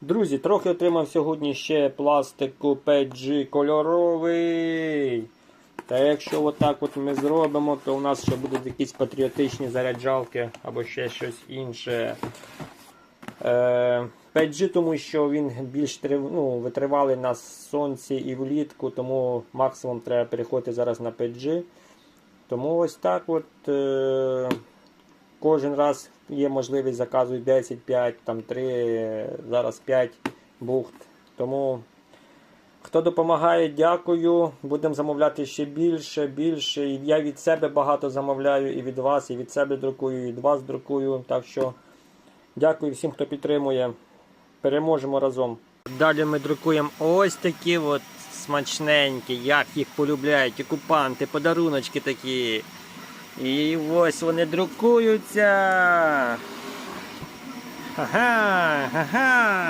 Друзі, трохи отримав сьогодні ще пластику 5G кольоровий. Та якщо отак от ми зробимо, то у нас ще будуть якісь патріотичні заряджалки або ще щось інше. Е, 5G, тому що він більш ну, витривалий на сонці і влітку, тому максимум треба переходити зараз на 5G. Тому ось так от. Е, Кожен раз є можливість заказують 10, 5, там 3, зараз 5 бухт. Тому хто допомагає, дякую. Будемо замовляти ще більше, більше. Я від себе багато замовляю, і від вас, і від себе друкую, і від вас друкую. Так що дякую всім, хто підтримує. Переможемо разом. Далі ми друкуємо ось такі от смачненькі, як їх полюбляють окупанти, подаруночки такі. І ось вони друкуються. Ага, ага.